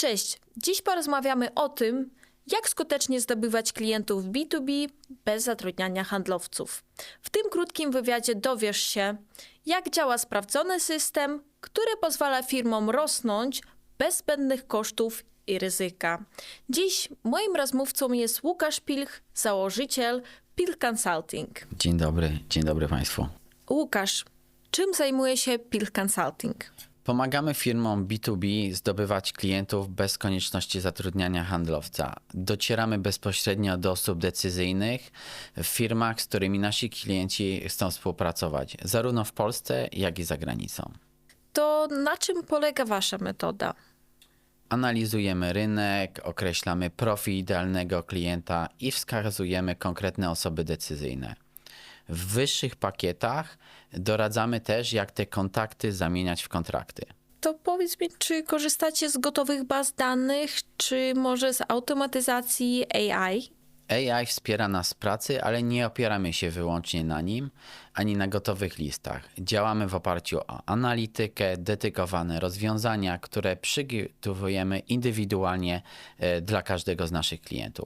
Cześć! Dziś porozmawiamy o tym, jak skutecznie zdobywać klientów B2B bez zatrudniania handlowców. W tym krótkim wywiadzie dowiesz się, jak działa sprawdzony system, który pozwala firmom rosnąć bez zbędnych kosztów i ryzyka. Dziś moim rozmówcą jest Łukasz Pilch, założyciel Pilch Consulting. Dzień dobry, dzień dobry Państwu. Łukasz, czym zajmuje się Pilch Consulting? Pomagamy firmom B2B zdobywać klientów bez konieczności zatrudniania handlowca. Docieramy bezpośrednio do osób decyzyjnych w firmach, z którymi nasi klienci chcą współpracować, zarówno w Polsce, jak i za granicą. To na czym polega Wasza metoda? Analizujemy rynek, określamy profil idealnego klienta i wskazujemy konkretne osoby decyzyjne. W wyższych pakietach doradzamy też, jak te kontakty zamieniać w kontrakty. To powiedz mi, czy korzystacie z gotowych baz danych, czy może z automatyzacji AI? AI wspiera nas w pracy, ale nie opieramy się wyłącznie na nim ani na gotowych listach. Działamy w oparciu o analitykę, dedykowane rozwiązania, które przygotowujemy indywidualnie e, dla każdego z naszych klientów.